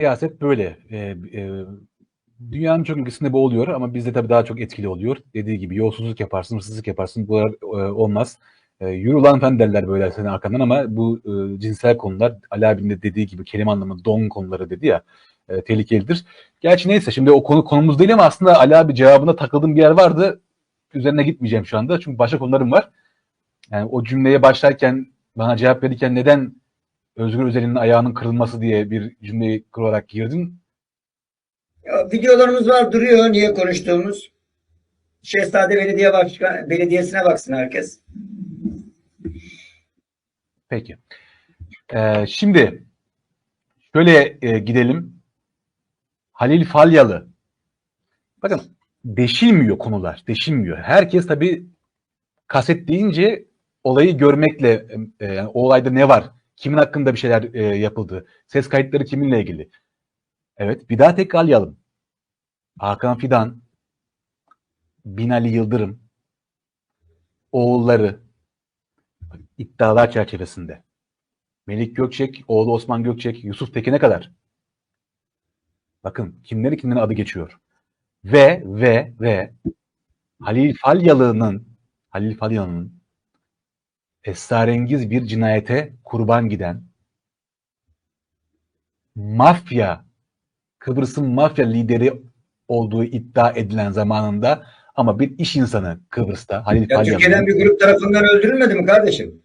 siyaset böyle. E, e, dünyanın çok ülkesinde bu oluyor ama bizde tabii daha çok etkili oluyor. Dediği gibi yolsuzluk yaparsın, hırsızlık yaparsın. Bunlar e, olmaz. E, yürü lan derler böyle senin arkandan ama bu e, cinsel konular Ali abinin de dediği gibi kelime anlamı don konuları dedi ya e, tehlikelidir. Gerçi neyse şimdi o konu konumuz değil ama aslında Ali abi cevabına takıldığım bir yer vardı. Üzerine gitmeyeceğim şu anda çünkü başka konularım var. Yani o cümleye başlarken bana cevap verirken neden Özgür Özel'in ayağının kırılması diye bir cümleyi kurarak girdin. Ya, videolarımız var duruyor niye konuştuğumuz. Şehzade Belediye Başkan Belediyesi'ne baksın herkes. Peki. Ee, şimdi şöyle e, gidelim. Halil Falyalı. Bakın deşilmiyor konular. Deşilmiyor. Herkes tabii kaset deyince olayı görmekle e, yani o olayda ne var? Kimin hakkında bir şeyler e, yapıldı? Ses kayıtları kiminle ilgili? Evet bir daha tekrarlayalım. Hakan Fidan, Binali Yıldırım, oğulları iddialar çerçevesinde. Melik Gökçek, oğlu Osman Gökçek, Yusuf Tekin'e kadar. Bakın kimleri kimlerin adı geçiyor. Ve ve ve Halil Falyalı'nın Halil Falyalı'nın esrarengiz bir cinayete kurban giden mafya Kıbrıs'ın mafya lideri olduğu iddia edilen zamanında ama bir iş insanı Kıbrıs'ta Halil Ya. Türkiye'den bir grup tarafından öldürülmedi mi kardeşim?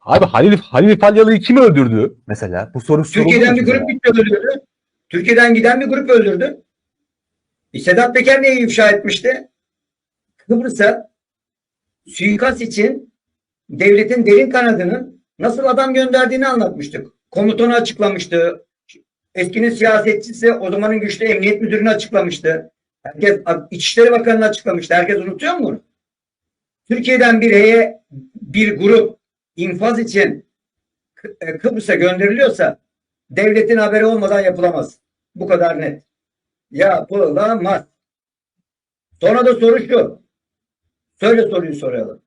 Abi Halil, Halil Falyalı'yı kim öldürdü mesela? Bu soru Türkiye'den bir grup gitti öldürdü. Türkiye'den giden bir grup öldürdü. E, Sedat Peker neyi ifşa etmişti? Kıbrıs'a suikast için devletin derin kanadının nasıl adam gönderdiğini anlatmıştık. Komutanı açıklamıştı. Eskinin siyasetçisi o zamanın güçlü emniyet müdürünü açıklamıştı. Herkes İçişleri Bakanı'nı açıklamıştı. Herkes unutuyor mu bunu? Türkiye'den bir heye bir grup infaz için e, Kıbrıs'a gönderiliyorsa devletin haberi olmadan yapılamaz. Bu kadar net. Yapılamaz. Sonra da soru şu. Söyle soruyu soralım.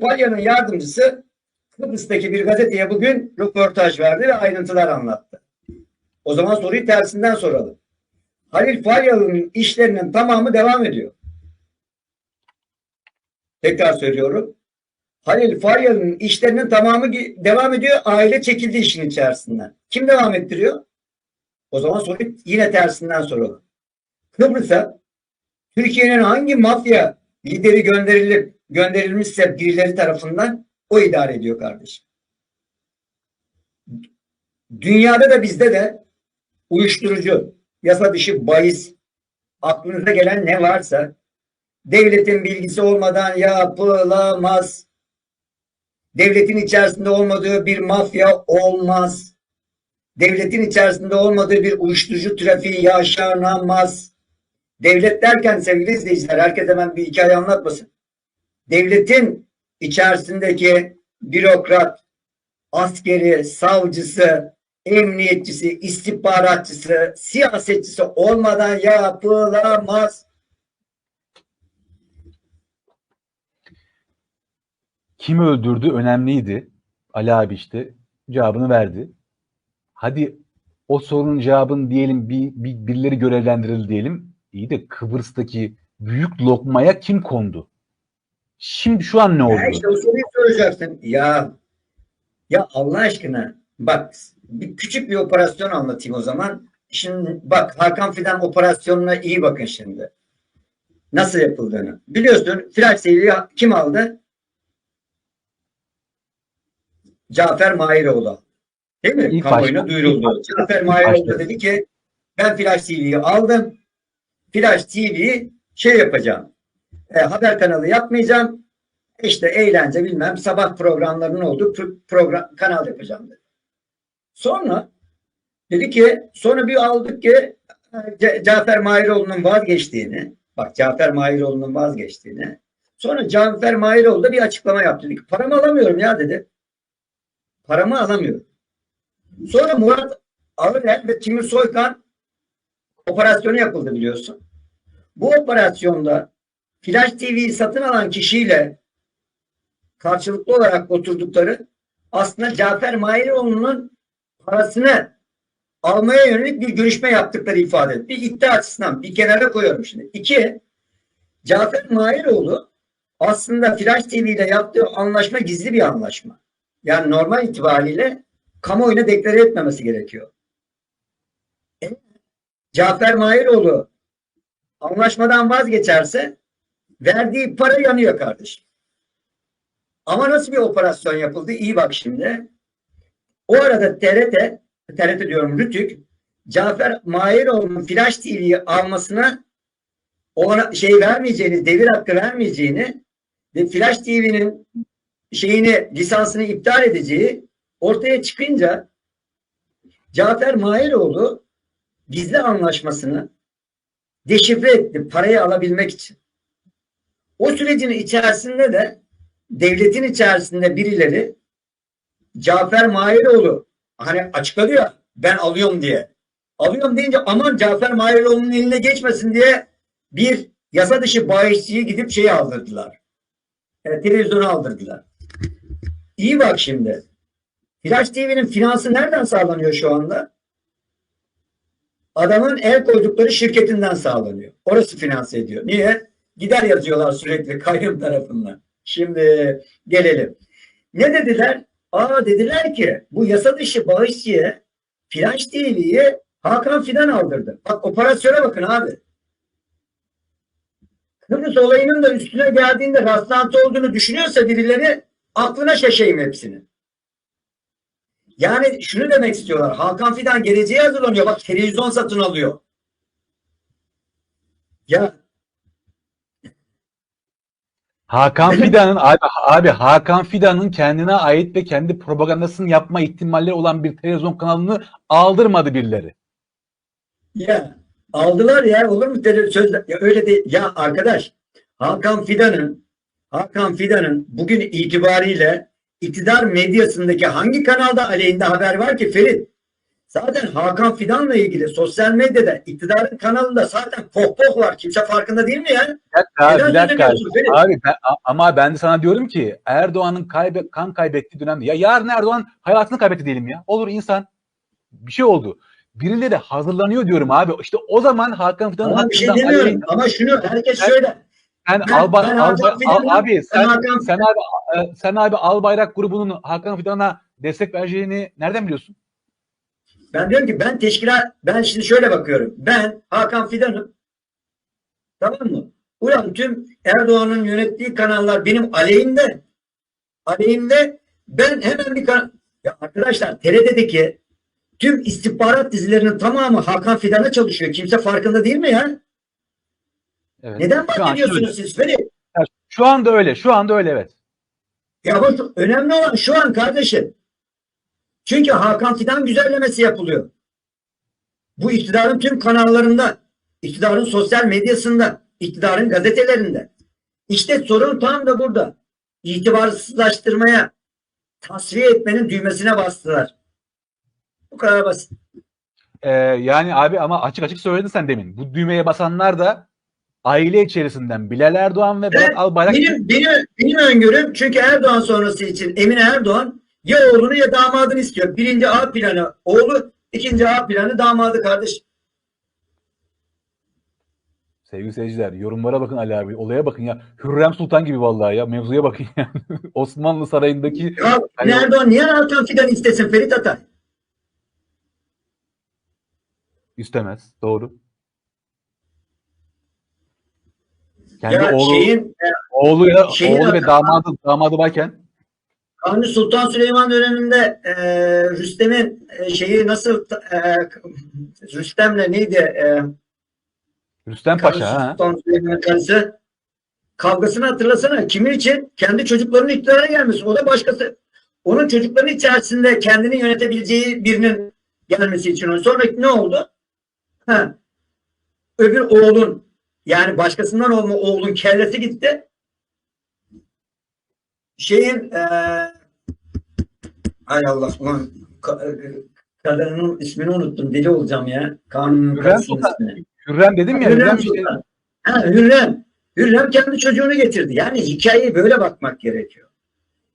Palya'nın yardımcısı Kıbrıs'taki bir gazeteye bugün röportaj verdi ve ayrıntılar anlattı. O zaman soruyu tersinden soralım. Halil Falyalı'nın işlerinin tamamı devam ediyor. Tekrar söylüyorum. Halil Faryalı'nın işlerinin tamamı devam ediyor. Aile çekildi işin içerisinden. Kim devam ettiriyor? O zaman soruyu yine tersinden soralım. Kıbrıs'a Türkiye'nin hangi mafya lideri gönderilip gönderilmişse birileri tarafından o idare ediyor kardeşim. Dünyada da bizde de uyuşturucu, yasa dışı bahis, aklınıza gelen ne varsa devletin bilgisi olmadan yapılamaz. Devletin içerisinde olmadığı bir mafya olmaz. Devletin içerisinde olmadığı bir uyuşturucu trafiği yaşanamaz. Devlet derken sevgili izleyiciler herkes hemen bir hikaye anlatmasın. Devletin içerisindeki bürokrat, askeri, savcısı, emniyetçisi, istihbaratçısı, siyasetçisi olmadan yapılamaz. Kim öldürdü önemliydi. Ali abi işte cevabını verdi. Hadi o sorunun cevabını diyelim bir, bir birileri görevlendirildi diyelim. İyi de Kıbrıs'taki büyük lokmaya kim kondu? Şimdi şu an ne oldu? Ya işte o soruyu soracaksın. Ya ya Allah aşkına bak bir küçük bir operasyon anlatayım o zaman. Şimdi bak Hakan Fidan operasyonuna iyi bakın şimdi. Nasıl yapıldığını. Biliyorsun Flash TV'yi kim aldı? Cafer Mahiroğlu. Değil mi? İlk Kamuoyuna başta- duyuruldu. ilk Cafer Mahiroğlu dedi ki ben Flash TV'yi aldım. Flash TV'yi şey yapacağım. E, haber kanalı yapmayacağım. İşte eğlence bilmem sabah programlarının olduğu pro- program kanal yapacağım dedi. Sonra dedi ki sonra bir aldık ki e, Ce- Cafer Mahiroğlu'nun vazgeçtiğini bak Cafer Mahiroğlu'nun vazgeçtiğini sonra Cafer Mahiroğlu da bir açıklama yaptı. Dedi ki paramı alamıyorum ya dedi. Paramı alamıyorum. Sonra Murat Ağırel ve Timur Soykan operasyonu yapıldı biliyorsun. Bu operasyonda Flash TV'yi satın alan kişiyle karşılıklı olarak oturdukları aslında Cafer Mahiroğlu'nun parasını almaya yönelik bir görüşme yaptıkları ifade etti. Bir iddia açısından bir kenara koyuyorum şimdi. İki, Cafer Mahiroğlu aslında Flash TV ile yaptığı anlaşma gizli bir anlaşma. Yani normal itibariyle kamuoyuna deklare etmemesi gerekiyor. Cafer Mahiroğlu anlaşmadan vazgeçerse verdiği para yanıyor kardeşim. Ama nasıl bir operasyon yapıldı? İyi bak şimdi. O arada TRT, TRT diyorum Rütük, Cafer Mahiroğlu'nun Flash TV'yi almasına ona şey vermeyeceğini, devir hakkı vermeyeceğini ve Flash TV'nin şeyini, lisansını iptal edeceği ortaya çıkınca Cafer Mahiroğlu gizli anlaşmasını deşifre etti parayı alabilmek için. O sürecin içerisinde de devletin içerisinde birileri Cafer Mahiroğlu hani açıkladı ya ben alıyorum diye. Alıyorum deyince aman Cafer Mahiroğlu'nun eline geçmesin diye bir yasa dışı bahişçiyi gidip şeyi aldırdılar. E, televizyonu aldırdılar. İyi bak şimdi. Flash TV'nin finansı nereden sağlanıyor şu anda? Adamın el koydukları şirketinden sağlanıyor. Orası finanse ediyor. Niye? Gider yazıyorlar sürekli kayyum tarafından. Şimdi gelelim. Ne dediler? Aa dediler ki bu yasa dışı bağışçıya Flash TV'yi Hakan Fidan aldırdı. Bak operasyona bakın abi. Kıbrıs olayının da üstüne geldiğinde rastlantı olduğunu düşünüyorsa birileri aklına şaşayım hepsini. Yani şunu demek istiyorlar. Hakan Fidan geleceğe hazırlanıyor. Bak televizyon satın alıyor. Ya Hakan Fidan'ın abi, abi Hakan Fidan'ın kendine ait ve kendi propagandasını yapma ihtimalleri olan bir televizyon kanalını aldırmadı birileri. Ya aldılar ya olur mu sözler ya öyle değil ya arkadaş Hakan Fidan'ın Hakan Fidan'ın bugün itibariyle iktidar medyasındaki hangi kanalda aleyhinde haber var ki Ferit? Zaten Hakan Fidan'la ilgili sosyal medyada iktidarın kanalında zaten pohpoh var. Kimse farkında değil mi ya? Bir dakika, Neden bir dakika. Abi ben, ama ben de sana diyorum ki Erdoğan'ın kaybe, kan kaybettiği dönemde ya yarın Erdoğan hayatını kaybetti diyelim ya. Olur insan. Bir şey oldu. Birileri hazırlanıyor diyorum abi. İşte o zaman Hakan Fidan'ın Ama bir şey demiyorum. Ama şunu herkes şöyle. Sen ben- Alba, ben Alba- Al- abi sen, Hakan- sen abi e, sen abi Albayrak grubunun Hakan Fidan'a destek vereceğini nereden biliyorsun? Ben diyorum ki ben teşkilat ben şimdi şöyle bakıyorum. Ben Hakan Fidan'ım. Tamam mı? Ulan tüm Erdoğan'ın yönettiği kanallar benim aleyhimde. Aleyhimde ben hemen bir kan ya arkadaşlar TRT'deki tüm istihbarat dizilerinin tamamı Hakan Fidan'a çalışıyor. Kimse farkında değil mi ya? Evet. Neden bahsediyorsunuz siz? Ferit? Şu anda öyle. Şu anda öyle evet. Ya bu önemli olan şu an kardeşim. Çünkü Hakan Fidan güzellemesi yapılıyor. Bu iktidarın tüm kanallarında, iktidarın sosyal medyasında, iktidarın gazetelerinde. İşte sorun tam da burada. İtibarsızlaştırmaya, tasfiye etmenin düğmesine bastılar. Bu kadar basit. Ee, yani abi ama açık açık söyledin sen demin. Bu düğmeye basanlar da aile içerisinden Bilal Erdoğan ve Berat Albayrak Benim, benim, benim öngörüm çünkü Erdoğan sonrası için Emine Erdoğan ya oğlunu ya damadını istiyor. Birinci A planı oğlu, ikinci A planı damadı kardeş. Sevgili seyirciler yorumlara bakın Ali abi. Olaya bakın ya. Hürrem Sultan gibi vallahi ya. Mevzuya bakın ya. Osmanlı Sarayı'ndaki Ya Hani o- Erdoğan niye Hakan Fidan istesin Ferit Atay? istemez. Doğru. Kendi Ya oğlu, şeyin e, oğlu, ya, şeyin oğlu ve damadı, damadı varken Kanuni Sultan Süleyman döneminde e, Rüstem'in e, şeyi nasıl e, Rüstem'le neydi? E, Rüstem Kanuni Paşa ha. Sultan Süleyman'ın karısı kavgasını hatırlasana. Kimin için? Kendi çocuklarının iktidara gelmesi. O da başkası. Onun çocukların içerisinde kendini yönetebileceği birinin gelmesi için. Sonra ne oldu? Ha. Öbür oğlun yani başkasından olma oğlun kellesi gitti. Şeyin e, hay Allah ulan e, kadının ismini unuttum. Deli olacağım ya. Kanunun Hürrem ismini. Hürrem dedim ya. Hürrem Hürrem Sultan. Ha, Hürrem. Hürrem kendi çocuğunu getirdi. Yani hikayeyi böyle bakmak gerekiyor.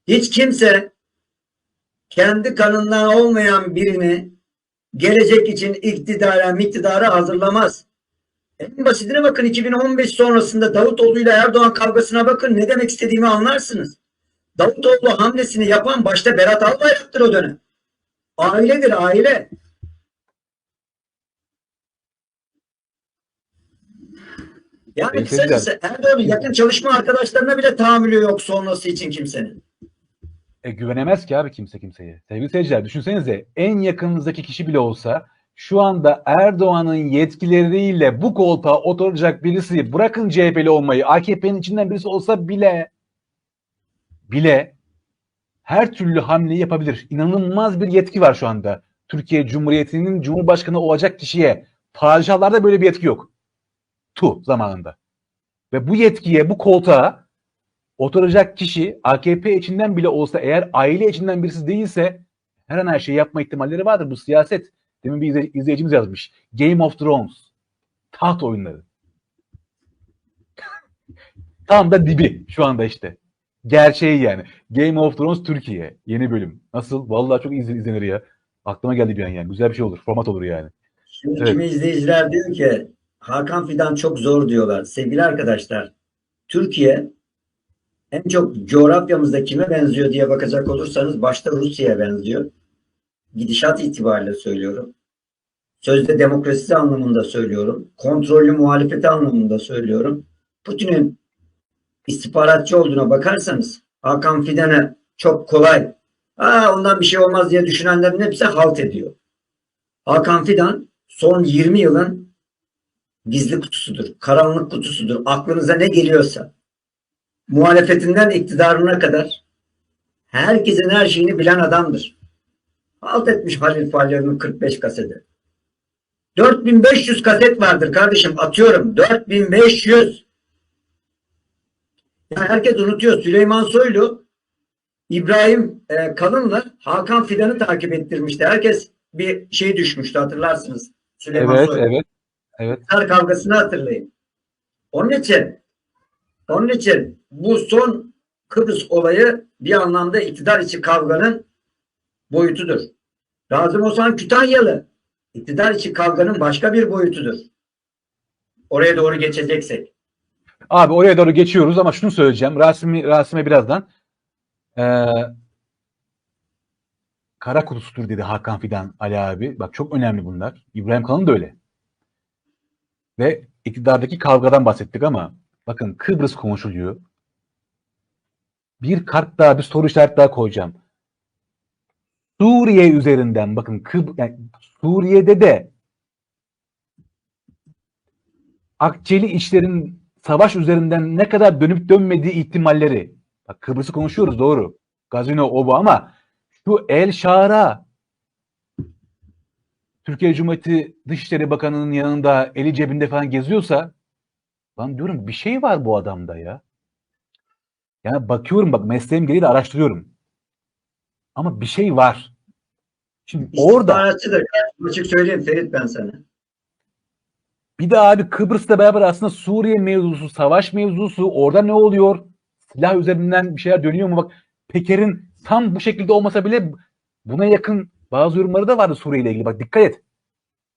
Hiç kimse kendi kanından olmayan birini gelecek için iktidara, miktidara hazırlamaz. En basitine bakın 2015 sonrasında Davutoğlu ile Erdoğan kavgasına bakın ne demek istediğimi anlarsınız. Davutoğlu hamlesini yapan başta Berat Albayrak'tır o dönem. Ailedir aile. Yani Peki, kısacası Erdoğan'ın yakın çalışma arkadaşlarına bile tahammülü yok sonrası için kimsenin. E, güvenemez ki abi kimse kimseye. Sevgili seyirciler düşünsenize en yakınınızdaki kişi bile olsa şu anda Erdoğan'ın yetkileriyle bu koltuğa oturacak birisi bırakın CHP'li olmayı AKP'nin içinden birisi olsa bile bile her türlü hamleyi yapabilir. İnanılmaz bir yetki var şu anda. Türkiye Cumhuriyeti'nin Cumhurbaşkanı olacak kişiye. Padişahlarda böyle bir yetki yok. Tu zamanında. Ve bu yetkiye, bu koltuğa oturacak kişi AKP içinden bile olsa eğer aile içinden birisi değilse her an her şeyi yapma ihtimalleri vardır. Bu siyaset. Demin bir izle- izleyicimiz yazmış. Game of Thrones. Taht oyunları. Tam da dibi şu anda işte. Gerçeği yani. Game of Thrones Türkiye. Yeni bölüm. Nasıl? Vallahi çok izle- izlenir ya. Aklıma geldi bir an yani. Güzel bir şey olur. Format olur yani. Şimdi Evet. kimi izleyiciler diyor ki Hakan Fidan çok zor diyorlar. Sevgili arkadaşlar Türkiye en çok coğrafyamızda kime benziyor diye bakacak olursanız başta Rusya'ya benziyor. Gidişat itibariyle söylüyorum. Sözde demokrasisi anlamında söylüyorum. Kontrollü muhalefeti anlamında söylüyorum. Putin'in istihbaratçı olduğuna bakarsanız Hakan Fidan'ı çok kolay Aa, ondan bir şey olmaz diye düşünenlerin hepsi halt ediyor. Hakan Fidan son 20 yılın gizli kutusudur, karanlık kutusudur. Aklınıza ne geliyorsa muhalefetinden iktidarına kadar herkesin her şeyini bilen adamdır. Halt etmiş Halil Falyalı'nın 45 kaseti. 4500 kaset vardır kardeşim atıyorum. 4500. Yani herkes unutuyor. Süleyman Soylu İbrahim e, Kalın'la Hakan Fidan'ı takip ettirmişti. Herkes bir şey düşmüştü hatırlarsınız. Süleyman Evet, Soylu. evet. Evet. İktidar kavgasını hatırlayın. Onun için onun için bu son Kıbrıs olayı bir anlamda iktidar içi kavganın boyutudur. Razım Ozan Kütahyalı iktidar içi kavganın başka bir boyutudur. Oraya doğru geçeceksek. Abi oraya doğru geçiyoruz ama şunu söyleyeceğim. Rasim'i, Rasim'e birazdan. Ee, kara kutusudur dedi Hakan Fidan Ali abi. Bak çok önemli bunlar. İbrahim Kalın da öyle. Ve iktidardaki kavgadan bahsettik ama bakın Kıbrıs konuşuluyor. Bir kart daha, bir soru işareti daha koyacağım. Suriye üzerinden bakın Kıbr yani Suriye'de de Akçeli işlerin savaş üzerinden ne kadar dönüp dönmediği ihtimalleri. Bak Kıbrıs'ı konuşuyoruz doğru. Gazino o bu ama şu El Şara Türkiye Cumhuriyeti Dışişleri Bakanı'nın yanında eli cebinde falan geziyorsa ben diyorum bir şey var bu adamda ya. Yani bakıyorum bak mesleğim gereği de araştırıyorum. Ama bir şey var. Şimdi orada. Açık söyleyeyim Ferit ben sana. Bir de abi Kıbrıs'la beraber aslında Suriye mevzusu, savaş mevzusu, orada ne oluyor? Silah üzerinden bir şeyler dönüyor mu? Bak Peker'in tam bu şekilde olmasa bile buna yakın bazı yorumları da vardı Suriye ile ilgili. Bak dikkat et.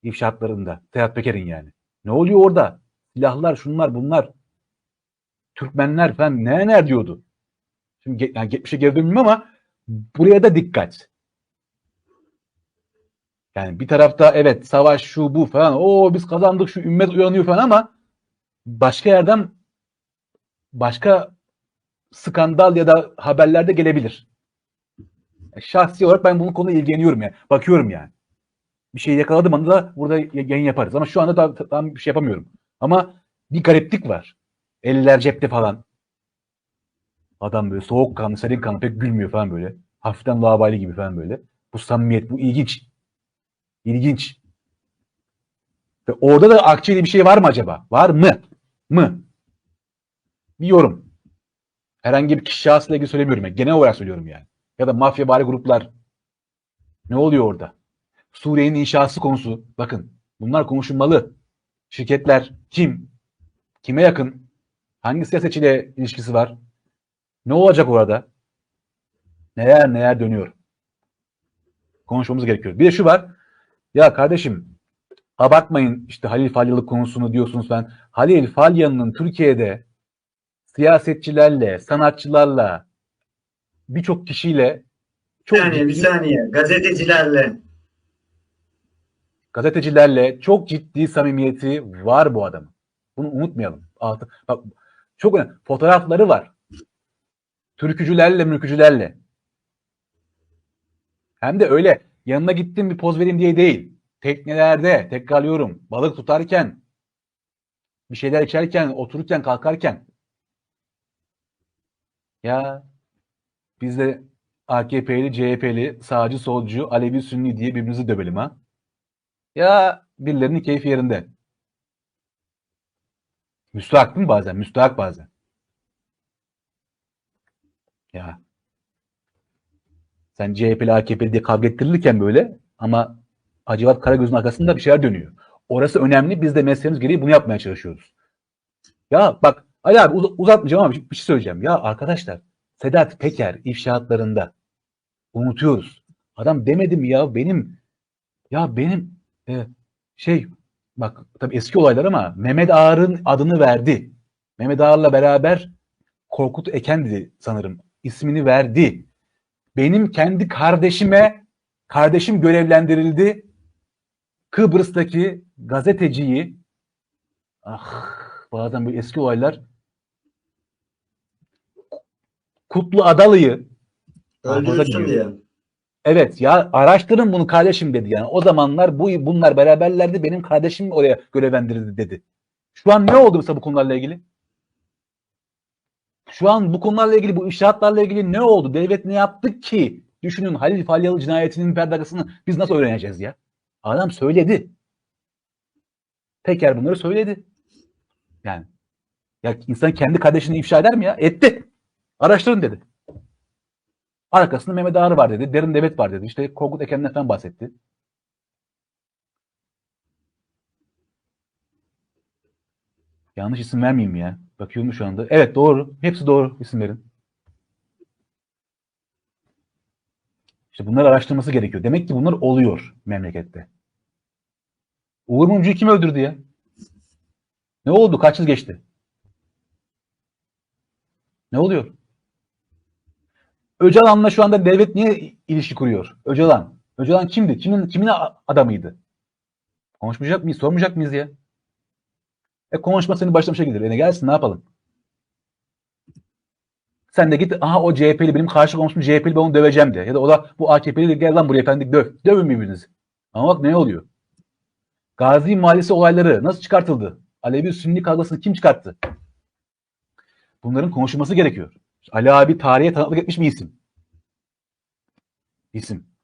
İfşaatlarında. Sedat Peker'in yani. Ne oluyor orada? Silahlar, şunlar, bunlar. Türkmenler falan ne neler diyordu. Şimdi yani geçmişe geri dönmeyeyim ama buraya da dikkat. Yani bir tarafta evet savaş şu bu falan. O biz kazandık şu ümmet uyanıyor falan ama başka yerden başka skandal ya da haberlerde gelebilir. Yani Şahsi olarak ben bunun konuyla ilgileniyorum yani. Bakıyorum yani. Bir şey yakaladım anda da burada yayın yaparız. Ama şu anda da ta- tam bir şey yapamıyorum. Ama bir gariplik var. Eller cepte falan. Adam böyle soğukkanlı, serin kanlı pek gülmüyor falan böyle. Hafiften laubali gibi falan böyle. Bu samimiyet, bu ilginç. İlginç. Ve orada da Akçeli bir şey var mı acaba? Var mı? Mı? Bir yorum. Herhangi bir kişi şahsıyla ilgili söylemiyorum. Yani. Genel olarak söylüyorum yani. Ya da mafya bari gruplar. Ne oluyor orada? Suriye'nin inşası konusu. Bakın bunlar konuşulmalı. Şirketler kim? Kime yakın? Hangi siyasetçiyle ilişkisi var? Ne olacak orada? Neler neler dönüyor. konuşmamız gerekiyor. Bir de şu var. Ya kardeşim abartmayın işte Halil Falyalı konusunu diyorsunuz ben. Halil Falyalı'nın Türkiye'de siyasetçilerle, sanatçılarla, birçok kişiyle Bir çok saniye, bir saniye. Gazetecilerle. gazetecilerle çok ciddi samimiyeti var bu adamın. Bunu unutmayalım. Altı, bak çok önemli. Fotoğrafları var. Türkücülerle, mülkücülerle. Hem de öyle yanına gittim bir poz vereyim diye değil. Teknelerde, tekrarlıyorum, balık tutarken, bir şeyler içerken, otururken, kalkarken. Ya biz de AKP'li, CHP'li, sağcı, solcu, Alevi, Sünni diye birbirimizi dövelim ha. Ya birilerinin keyfi yerinde. Müstahak değil mi bazen? Müstahak bazen. Ya. Sen CHP'li AKP'li diye kavga ettirilirken böyle ama Hacivat Karagöz'ün arkasında bir şeyler dönüyor. Orası önemli. Biz de mesleğimiz gereği bunu yapmaya çalışıyoruz. Ya bak Ali abi uz- uzatmayacağım ama bir, bir şey söyleyeceğim. Ya arkadaşlar Sedat Peker ifşaatlarında unutuyoruz. Adam demedim ya benim ya benim e, şey bak tabii eski olaylar ama Mehmet Ağar'ın adını verdi. Mehmet Ağar'la beraber Korkut Ekendi sanırım ismini verdi. Benim kendi kardeşime kardeşim görevlendirildi. Kıbrıs'taki gazeteciyi ah bazen bu eski olaylar Kutlu Adalı'yı gidiyor. diye. Evet ya araştırın bunu kardeşim dedi yani. O zamanlar bu bunlar beraberlerdi benim kardeşim oraya görevlendirildi dedi. Şu an ne oldu mesela bu konularla ilgili? Şu an bu konularla ilgili bu inşaatlarla ilgili ne oldu? Devlet ne yaptı ki? Düşünün Halil Falyalı cinayetinin perdakasını biz nasıl öğreneceğiz ya? Adam söyledi. Peker bunları söyledi. Yani ya insan kendi kardeşini ifşa eder mi ya? Etti. Araştırın dedi. Arkasında Mehmet Ağar var dedi. Derin Devlet var dedi. İşte Korkut Eken'den bahsetti. Yanlış isim vermeyeyim ya. Bakıyorum şu anda. Evet doğru. Hepsi doğru isimlerin. İşte bunları araştırması gerekiyor. Demek ki bunlar oluyor memlekette. Uğur Mumcu'yu kim öldürdü ya? Ne oldu? Kaç yıl geçti? Ne oluyor? Öcalan'la şu anda devlet niye ilişki kuruyor? Öcalan. Öcalan kimdi? Kimin kimin adamıydı? Konuşmayacak mıyız? Sormayacak mıyız ya? E konuşma seni başlamışa gider. E ne gelsin ne yapalım? Sen de git aha o CHP'li benim karşı komşum CHP'li ben onu döveceğim de. Ya da o da bu AKP'li gel lan buraya efendim döv. Dövün birbirinizi. Ama bak ne oluyor? Gazi Mahallesi olayları nasıl çıkartıldı? Alevi Sünni kavgasını kim çıkarttı? Bunların konuşulması gerekiyor. Ali abi tarihe tanıklık etmiş bir isim. İsim.